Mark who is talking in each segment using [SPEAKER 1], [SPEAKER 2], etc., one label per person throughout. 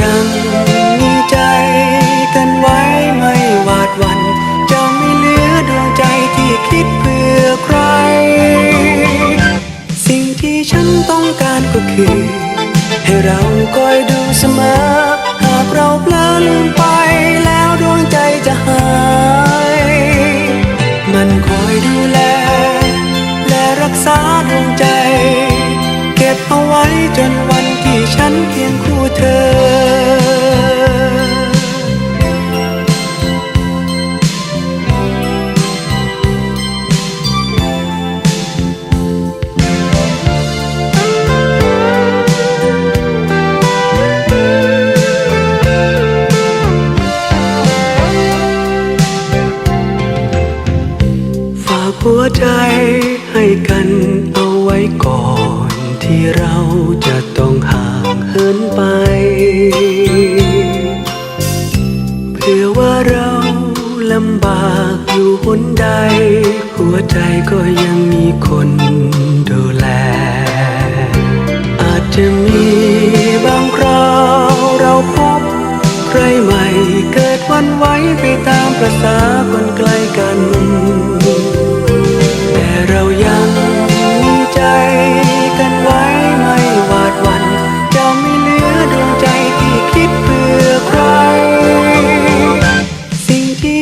[SPEAKER 1] ยังมีใจกันไว้ไม่หวาดวัน จะไม่เหลือดวงใจที่คิดเพื่อใคร สิ่งที่ฉันต้องการก็คือ ให้เราคอยดูเสมอ หากเราเพลอลืมไปแล้วดวงใจจะหาย มันคอยดูแล และรักษาดวงใจ เก็บเอาไว้จนวันที่ฉันเคียงคู่เธอ หัวใจให้กันเอาไว้ก่อนที่เราจะต้องห่างเหินไปเผื่อว่าเราลำบากอยู่หนใด หัวใจก็ยังมีคนดูแล อาจจะมีบางคราวเราพบ ใครใหม่เกิดวันไหว้ไปตามประษาคนไกลกัน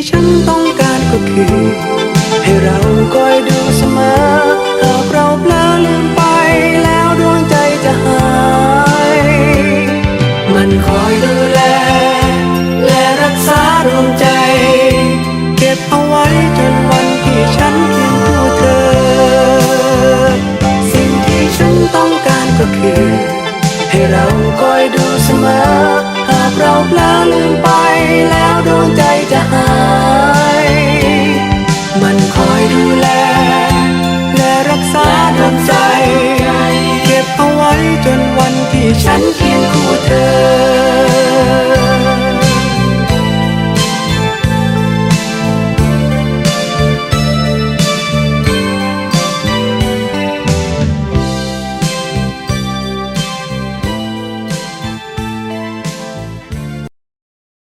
[SPEAKER 1] ที่ฉันต้องการก็คือ ให้เราคอยดูเสมอ หากเราเปล่าลืมไปแล้วดวงใจจะหาย มันคอยดูแล และรักษาดวงใจ เก็บเอาไว้จนวันที่ฉันเคียงคู่เธอ สิ่งที่ฉันต้องการก็คือ ให้เราคอยดูเสมอ หากเราเปล่าลืมไปแล้ว น้ำใจ เก็บเอาไว้จนวันที่ฉันคิ